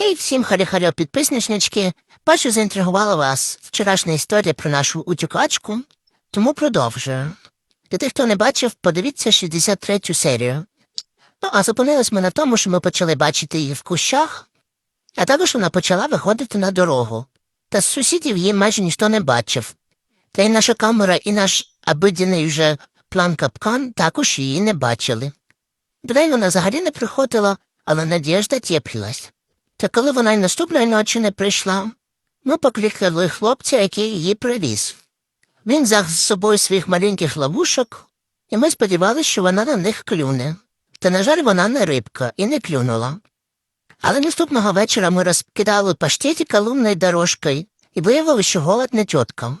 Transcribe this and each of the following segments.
Хей, всім харі-харьо підписничнички. Бачу, заінтригувала вас вчорашня історія про нашу утюкачку, тому продовжую. Для тих, хто не бачив, подивіться 63 серію. Ну, а зупинились ми на тому, що ми почали бачити її в кущах, а також вона почала виходити на дорогу. Та з сусідів її майже ніхто не бачив. Та й наша камера і наш обидяний вже план капкан також її не бачили. До неї вона взагалі не приходила, але надіжда тєплилась. Та коли вона й наступної ночі не прийшла, ми покликали хлопця, який її привіз. Він взяв з собою своїх маленьких ловушок, і ми сподівалися, що вона на них клюне. Та, на жаль, вона не рибка і не клюнула. Але наступного вечора ми розкидали паштетика лунною дорожкою і виявили, що голод не тітка.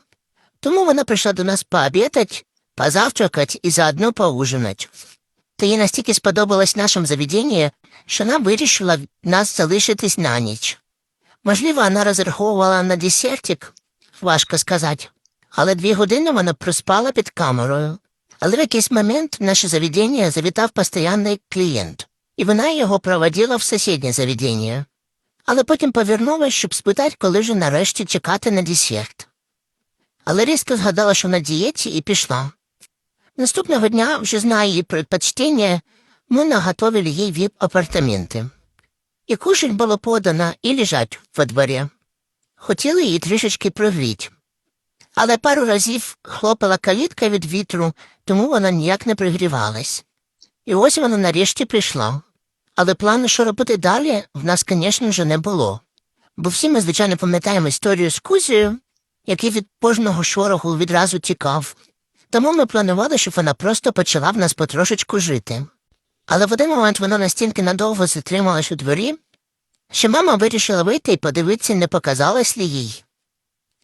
Тому вона прийшла до нас пообідати, позавтракати і заодно поужинати. Та їй настільки сподобалось нашому заведенні, що вона вирішила нас залишитись на ніч. Можливо, вона розраховувала на десертик, важко сказати, але дві години вона проспала під камерою. Але в якийсь момент в наше заведення завітав постоянний клієнт, і вона його проводила в сусіднє заведення. Але потім повернулась, щоб спитати, коли ж нарешті чекати на десерт. Але різко згадала, що на дієті, і пішла. Наступного дня, вже зная її предпочтення, ми наготовили їй віп-апартаменти. І кушать було подано і лежать во дворі. Хотіли її трішечки прогріти. Але пару разів хлопала калітка від вітру, тому вона ніяк не пригрівалась. І ось вона нарешті прийшла. Але плану, що робити далі, в нас, звісно, вже не було. Бо всі ми, звичайно, пам'ятаємо історію з Кузією, який від кожного шороху відразу тікав. Тому ми планували, щоб вона просто почала в нас потрошечку жити. Але в один момент вона настільки надовго затрималась у дворі, що мама вирішила вийти і подивитися, не показалось ли їй.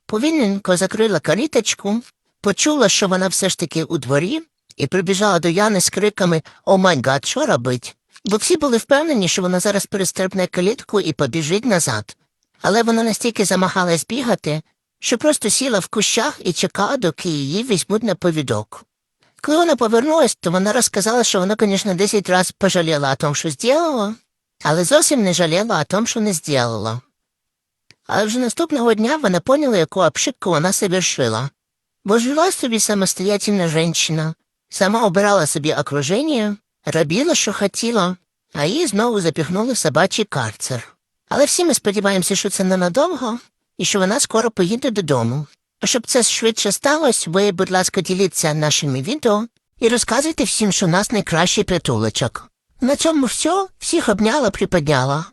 Повільненько закрила каліточку, почула, що вона все ж таки у дворі, і прибіжала до Яни з криками «О май гад, що робить?». Бо всі були впевнені, що вона зараз перестрибне калітку і побіжить назад. Але вона настільки замагалась бігати, що просто сіла в кущах і чекала, доки її візьмуть на повідок. Коли вона повернулась, то вона розказала, що вона, звісно, десять разів пожаліла о том, що зробила, але зовсім не жаліла о том, що не зробила. Але вже наступного дня вона поняла, яку обшибку вона совершила. Бо жила собі самостоятельна жінка, сама обирала собі окруження, робила, що хотіла, а її знову запіхнули в собачий карцер. Але всі ми сподіваємося, що це ненадовго і що вона скоро поїде додому. А щоб це швидше сталося, ви, будь ласка, діліться нашими відео і розказуйте всім, що у нас найкращий притулочок. На цьому все, всіх обняла, приподняла.